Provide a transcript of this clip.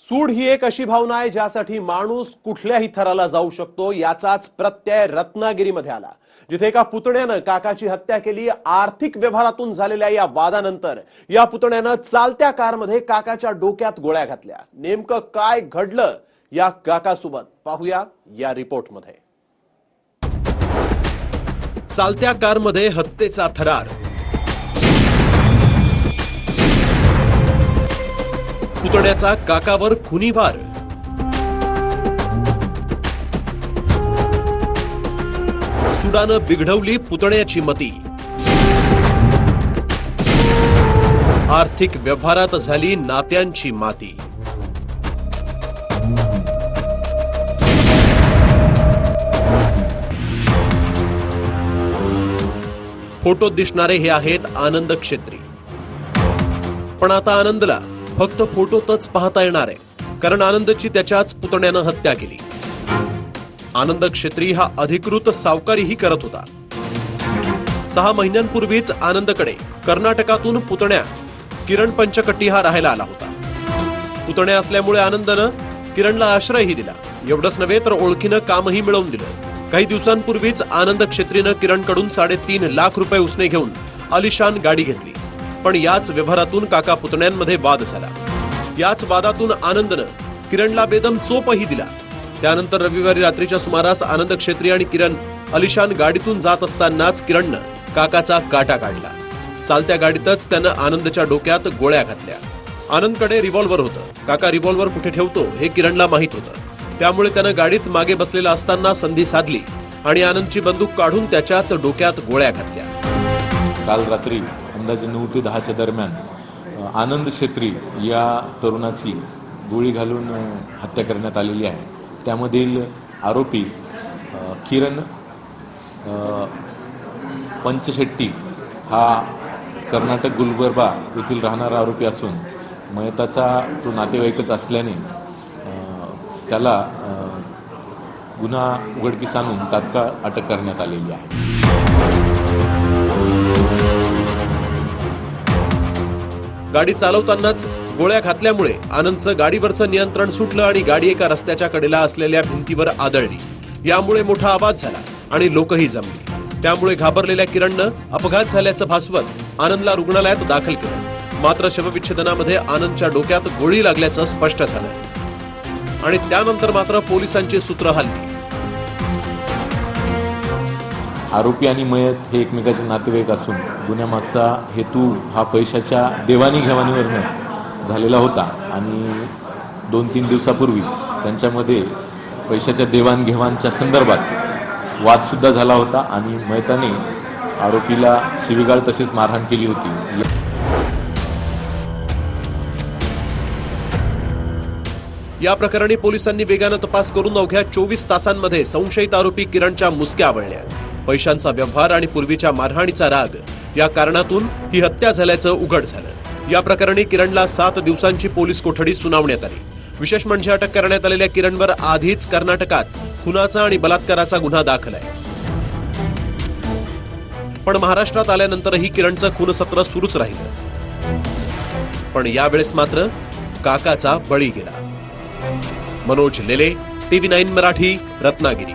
सूड ही एक अशी भावना आहे ज्यासाठी माणूस कुठल्याही थराला जाऊ शकतो याचाच प्रत्यय रत्नागिरीमध्ये आला. जिथे एका पुतण्यानं काकाची हत्या केली आर्थिक व्यवहारातून झालेल्या या वादानंतर या पुतण्यानं चालत्या कारमध्ये काकाच्या डोक्यात गोळ्या घातल्या. नेमकं काय घडलं या काकासोबत पाहूया या रिपोर्टमध्ये. चालत्या कारमध्ये हत्येचा थरार पुतण्याचा काकावर खुनी भार. सुडानं बिघडवली पुतण्याची मती. आर्थिक व्यवहारात झाली नात्यांची माती. फोटोत दिसणारे हे आहेत आनंद क्षेत्री. पण आता आनंदला फक्त फोटोतच पाहता येणार आहे. कारण आनंदची त्याच्याच पुतण्यानं हत्या केली. आनंद क्षेत्री हा अधिकृत सावकारीही करत होता. सहा महिन्यांपूर्वीच आनंदकडे कर्नाटकातून पुतण्या किरण पंचकट्टी हा राहायला आला होता. पुतण्या असल्यामुळे आनंदनं किरणला आश्रयही दिला. एवढंच नव्हे तर ओळखीनं कामही मिळवून दिलं. काही दिवसांपूर्वीच आनंद क्षेत्रीनं किरणकडून साडेतीन लाख रुपये उसने घेऊन आलिशान गाडी घेतली. पण याच व्यवहारातून काका पुतण्यांमध्ये वाद झाला. याच वादातून आनंदनं किरणला बेदम चोपही दिला. त्यानंतर रविवारी रात्रीच्या सुमारास आनंद क्षेत्री आणि किरण अलिशान गाडीतून जात असतानाच किरणनं काकाचा काटा काढला. चालत्या गाडीतच त्यानं आनंदच्या डोक्यात गोळ्या घातल्या. आनंदकडे रिव्हॉल्व्हर होतं. काका रिव्हॉल्व्हर कुठे ठेवतो हे किरणला माहीत होतं. त्यामुळे त्यानं गाडीत मागे बसलेला असताना संधी साधली आणि आनंदची बंदूक काढून त्याच्याच डोक्यात गोळ्या घातल्या. काल रात्री अंदाजे नऊ ते दहाच्या दरम्यान आनंद छेत्री या तरुणाची गोळी घालून हत्या करण्यात आलेली आहे. त्यामधील आरोपी किरण पंचशेट्टी हा कर्नाटक गुलबर्बा येथील राहणारा आरोपी असून मयताचा तो नातेवाईकच असल्याने त्याला गुन्हा उघडकीस आणून तात्काळ अटक करण्यात आलेली आहे. गाडी चालवतानाच गोळ्या घातल्यामुळे आनंदचं गाडीवरचं नियंत्रण सुटलं आणि गाडी एका रस्त्याच्या कडेला असलेल्या भिंतीवर आदळली. यामुळे मोठा आवाज झाला आणि लोकही जमले. त्यामुळे घाबरलेल्या किरणनं अपघात झाल्याचं भासवत आनंदला रुग्णालयात दाखल केलं. मात्र शवविच्छेदनामध्ये आनंदच्या डोक्यात गोळी लागल्याचं स्पष्ट झालं. आणि त्यानंतर मात्र पोलिसांची सूत्र हल्ली. आरोपी आणि मयत हे एकमेकाचे नातेवाईक असून गुन्ह्यामागचा हेतू हा पैशाच्या देवाणीघेवाणीवरनं झालेला होता आणि दोन तीन दिवसापूर्वी त्यांच्यामध्ये पैशाच्या देवाणघेवाणच्या संदर्भात वादसुद्धा झाला होता आणि मयताने आरोपीला शिवीगाळ तसेच मारहाण केली होती. या प्रकरणी पोलिसांनी वेगानं तपास करून अवघ्या चोवीस तासांमध्ये संशयित आरोपी किरणच्या मुसक्या आवळल्या पैशांचा व्यवहार आणि पूर्वीच्या मारहाणीचा राग. या कारणातून ही हत्या झाल्याचं उघड झालं. या प्रकरणी किरणला सात दिवसांची पोलीस कोठडी सुनावण्यात आली. विशेष म्हणजे अटक करण्यात आलेल्या किरणवर आधीच कर्नाटकात खुनाचा आणि बलात्काराचा गुन्हा दाखल आहे. पण महाराष्ट्रात आल्यानंतरही किरणचं खून सत्र सुरूच राहिलं. पण यावेळेस मात्र काकाचा बळी गेला. Manoj Lele TV nine Marathi Ratnagiri.